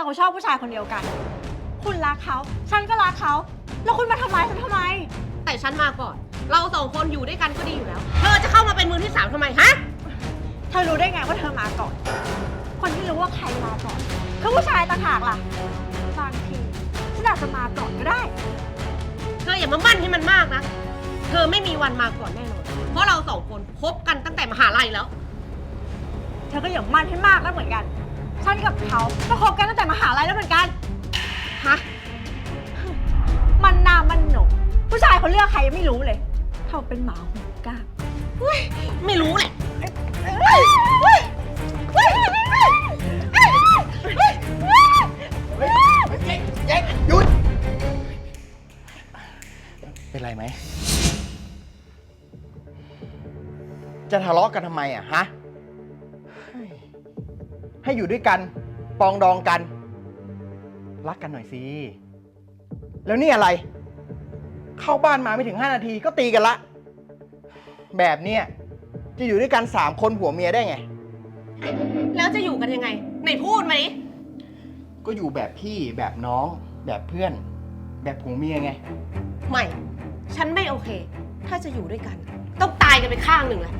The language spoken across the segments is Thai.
เราชอบผู้ชายคนเดียวกัน คุณรักเขา ฉันก็รักเขา แล้วคุณมาทำร้ายฉันทำไม แต่ฉันมาก่อน เราสองคนอยู่ด้วยกันก็ดีอยู่แล้ว เธอจะเข้ามาเป็นมือที่สามทำไมฮะ เธอรู้ได้ไงว่าเธอมาก่อน คนที่รู้ว่าใครมาก่อนคือผู้ชายต่างหากล่ะ บางทีฉันอาจจะมาก่อนก็ได้ เธออย่ามามั่นให้มันมากนะ เธอไม่มีวันมาก่อนแน่นอน เพราะเราสองคนคบกันตั้งแต่มหาลัยแล้ว เธอก็อย่ามั่นให้มากแล้วเหมือนกัน ฉันกับเขาก็คบกันตั้งแต่มหาลัยแล้วเหมือนกัน ฮะ มันนามันหนก ผู้ชายเขาเลือกใครยังไม่รู้เลย เขาเป็นหมาหูกล้างไม่รู้แหละแจ็คหยุด เป็นไรไหม จะทะเลาะกันทำไมอะฮะ ให้อยู่ด้วยกัน ปองดองกัน รักกันหน่อยสิ แล้วนี่อะไร เข้าบ้านมาไม่ถึง 5 นาทีก็ตีกันละ แบบเนี้ยจะอยู่ด้วยกัน 3 คนผัวเมียได้ไง แล้วจะอยู่กันยังไง ไหนพูดมาดิก็อยู่แบบพี่แบบน้อง แบบเพื่อน แบบผัวเมียไง ไม่ ฉันไม่โอเค ถ้าจะอยู่ด้วยกัน ต้องตายกันไปข้างหนึ่งแหละ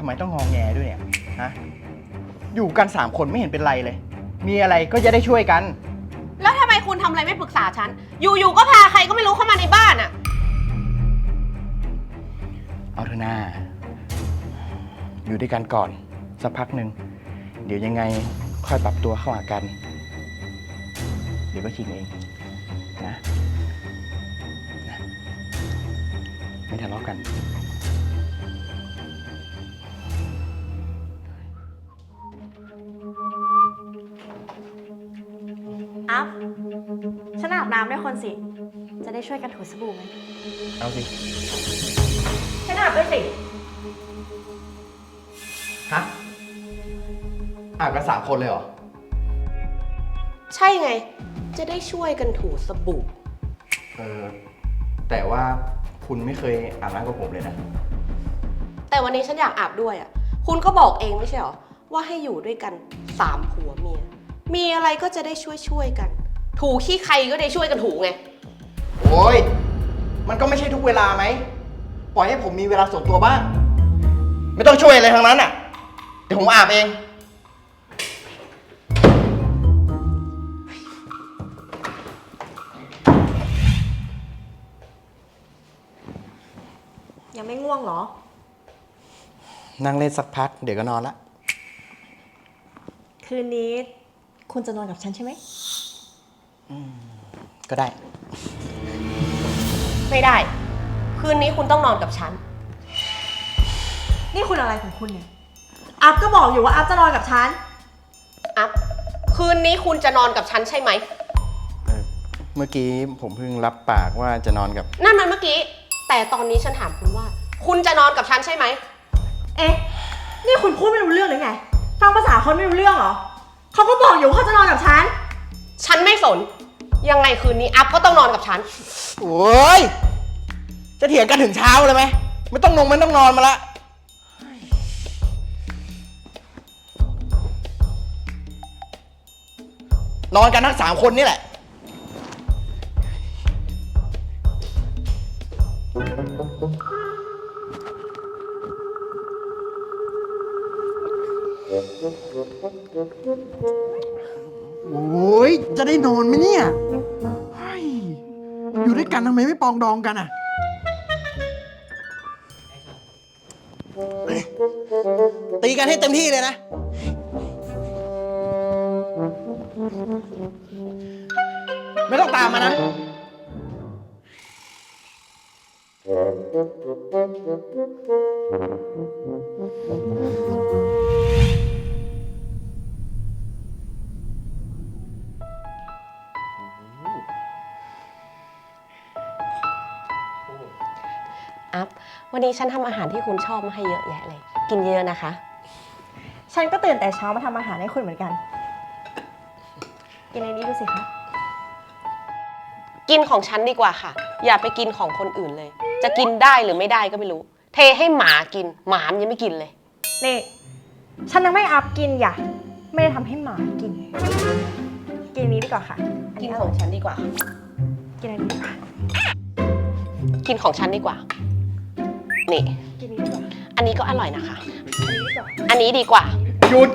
ทำไมต้องงองแงด้วยเนี่ย ฮะ อยู่กันสามคนไม่เห็นเป็นไรเลย มีอะไรก็จะได้ช่วยกัน แล้วทำไมคุณทำอะไรไม่ปรึกษาฉัน อยู่ๆ ก็พาใครก็ไม่รู้เข้ามาในบ้านอะเอาเถอะหน้าอยู่ด้วยกันก่อน สักพักหนึ่ง เดี๋ยวยังไงค่อยปรับตัวเข้าหากัน เดี๋ยวก็ชิงเองนะนะ ไม่ทะเลาะกัน อัพฉันอาบน้ำด้วยคนสิ จะได้ช่วยกันถูสบู่ไหมเอาสิ ฉันอาบด้วยสิ ฮะอาบกันสามคนเลยเหรอ ใช่ไง จะได้ช่วยกันถูสบู่ เออ แต่ว่าคุณไม่เคยอาบน้ำกับผมเลยนะ แต่วันนี้ฉันอยากอาบด้วยอะคุณก็บอกเองไม่ใช่เหรอ ว่าให้อยู่ด้วยกันสามผัวเมีย มีอะไรก็จะได้ช่วยช่วยๆกัน ถูขี้ใครก็ได้ช่วยกันถูไง โอ้ย มันก็ไม่ใช่ทุกเวลาไหม ปล่อยให้ผมมีเวลาส่วนตัวบ้าง ไม่ต้องช่วยอะไรทั้งนั้นอะ เดี๋ยวผมอาบเอง ยังไม่ง่วงเหรอ นั่งเล่นสักพัก เดี๋ยวก็นอนละ คืนนี้ คุณจะนอนกับฉันใช่ไหม ก็ได้ ไม่ได้ คืนนี้คุณต้องนอนกับฉัน นี่คุณอะไรของคุณเนี่ย อัพก็บอกอยู่ว่าอัพจะนอนกับฉัน อัพ คืนนี้คุณจะนอนกับฉันใช่ไหมเออเมื่อกี้ผมเพิ่งรับปากว่าจะนอนกับ นั่นมันเมื่อกี้ แต่ตอนนี้ฉันถามคุณว่า คุณจะนอนกับฉันใช่ไหม เอ๊ะ นี่คุณพูดไม่รู้เรื่องหรือไง ฟังภาษาคนไม่รู้เรื่องเหรอ เขาก็บอกอยู่ว่าเขาจะนอนกับฉัน ฉันไม่สน ยังไงคืนนี้อัพก็ต้องนอนกับฉัน โอ้ย จะเถียงกันถึงเช้าเลยไหม ไม่ต้องนงไม่ต้องนอนมาละ นอนกันทั้งสามคนนี่แหละ จะได้นอนไหมเนี่ยเฮ้ยอยู่ด้วยกันทำไมไม่ปองดองกันอะเฮ้ยตีกันให้เต็มที่เลยนะ ไม่ต้องตามมานะอัพ วันนี้ฉันทำอาหารที่คุณชอบมาให้เยอะแยะเลย กินเยอะนะคะ ฉันก็ตื่นแต่เช้ามาทำอาหารให้คุณเหมือนกัน กินในนี้ดูสิคะกินของฉันดีกว่าค่ะ อย่าไปกินของคนอื่นเลย จะกินได้หรือไม่ได้ก็ไม่รู้ เทให้หมากิน หมามันยังไม่กินเลย นี่ ฉันยังไม่อัพกินอย่าไม่ได้ทำให้หมากิน กินอันนี้ดีกว่าค่ะกินของฉันดีกว่า กินอันนี้ดีกว่า กินของฉันดีกว่า นี่ กินอันนี้ดีกว่าอันนี้ก็อร่อยนะคะ อันนี้ดีกว่าอันนี้ดีกว่า หยุด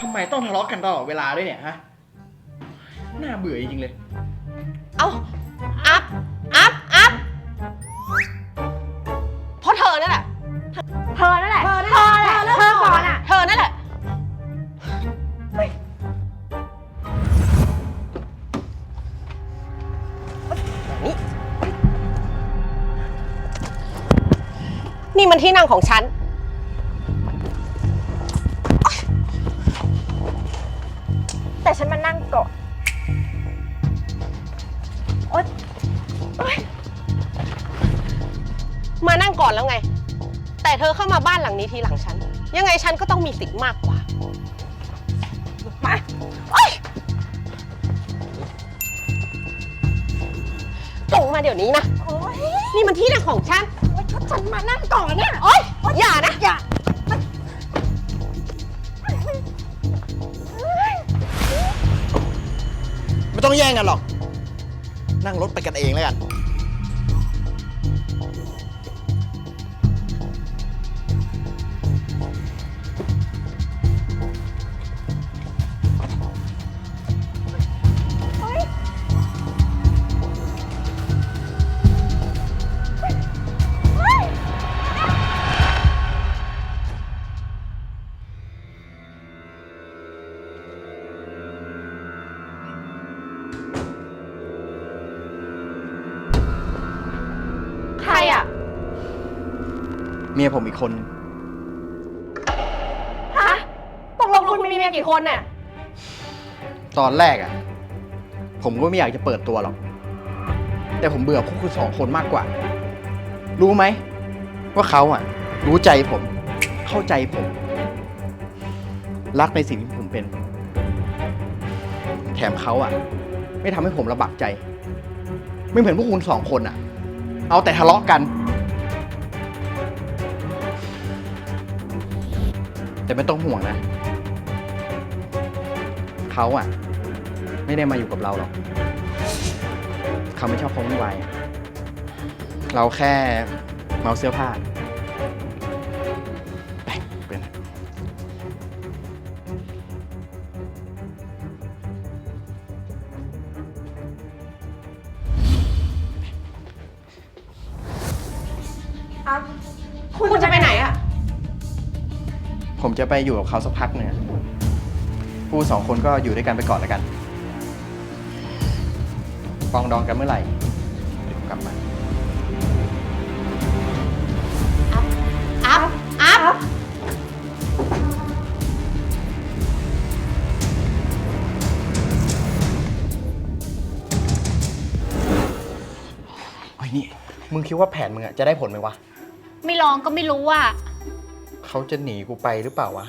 ทำไมต้องทะเลาะกันตลอดเวลาด้วยเนี่ยฮะน่าเบื่อจริงๆเลย เอ้าอัพ อัพ อัพ เพราะเธอนั่นแหละ เธอนั่นแหละ นี่มันที่นั่งของฉัน แต่ฉันมานั่งก่อนโอ๊ยโอ๊ยมานั่งก่อนแล้วไง แต่เธอเข้ามาบ้านหลังนี้ทีหลังฉัน ยังไงฉันก็ต้องมีสิทธิ์มากกว่า มาโอ๊ยลงมาเดี๋ยวนี้นะ โอ๊ย นี่มันที่นั่งของฉัน ฉันมานั่งก่อนเนี่ยโอ๊ยอย่านะ อย่า ไม่ต้องแย่งกันหรอก นั่งรถไปกันเองแล้วกัน เมียผมอีกคนนึงฮะตกลงคุณมีเมียกี่คนเนี่ยตอนแรกอะผมก็ไม่อยากจะเปิดตัวหรอก แต่ผมเบื่อพวกคุณสองคนมากกว่า รู้ไหม ว่าเขาอะรู้ใจผม เข้าใจผม รักในสิ่งที่ผมเป็น แถมเขาอะไม่ทำให้ผมลำบากใจ ไม่เหมือนพวกคุณสองคนอะเอาแต่ทะเลาะกัน แต่ไม่ต้องห่วงนะ เขาอะไม่ได้มาอยู่กับเราหรอก เขาไม่ชอบความวุ่นวายอะเราแค่เมาเสื้อผ้า ไปเป็นครับ คุณจะไปไหนอะ ผมจะไปอยู่กับเขาสักพักหนึ่งอะผู้สองคนก็อยู่ด้วยกันไปก่อนแล้วกัน ปองดองกันเมื่อไหร่เดี๋ยวผมกลับมา อัพ อัพไอ้ยนี่ มึงคิดว่าแผนมึงอะจะได้ผลไหมวะ ไม่ลองก็ไม่รู้ว่า เขาจะหนีกูไปหรือเปล่าวะ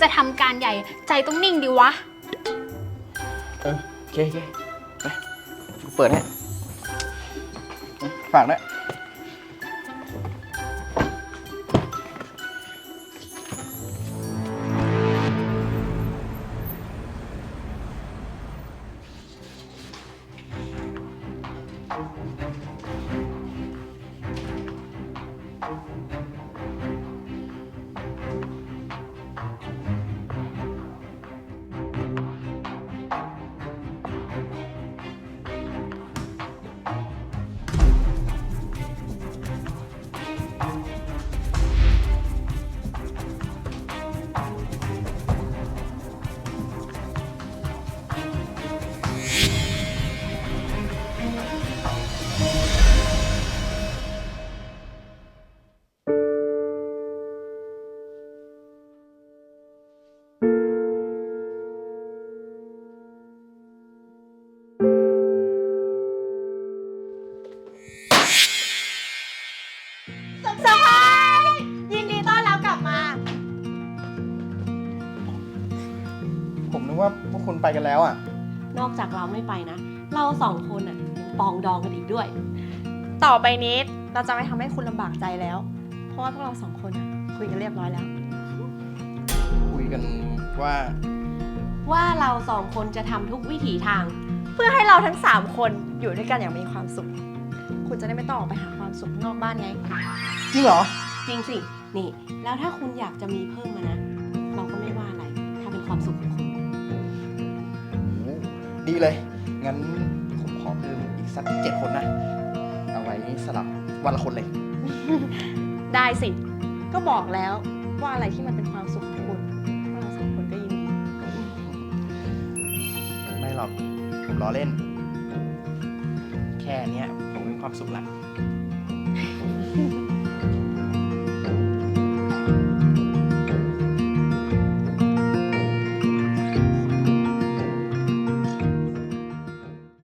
จะทำการใหญ่ใจต้องนิ่งดีวะ เออโอเคโอเคไปกูเปิดให้ฝากด้วย ไปกันแล้วอะ นอกจากเราไม่ไปนะ เราสองคนอะยังปองดองกันอีกด้วย ต่อไปนี้เราจะไม่ทำให้คุณลำบากใจแล้ว เพราะว่าพวกเราสองคนอะคุยกันเรียบร้อยแล้วกันว่า ว่าเราสองคนจะทำทุกวิถีทาง เพื่อให้เราทั้ง3คนอยู่ด้วยกันอย่างมีความสุข คุณจะได้ไม่ต้องออกไปหาความสุขนอกบ้านไง จริงเหรอ จริงสิ นี่ แล้วถ้าคุณอยากจะมีเพิ่มมานะ เราก็ไม่ว่าอะไร ถ้าเป็นความสุขของคุณ ดีเลย งั้นผมขอเพิ่มอีกสักเจ็ดคนนะ เอาไว้สลับวันละคนเลย ได้สิ ก็บอกแล้วว่าอะไรที่มันเป็นความสุขของคุณพวกเราสองคนก็ยินดีไม่หรอก ผมล้อเล่น แค่เนี้ยผมมีความสุขละ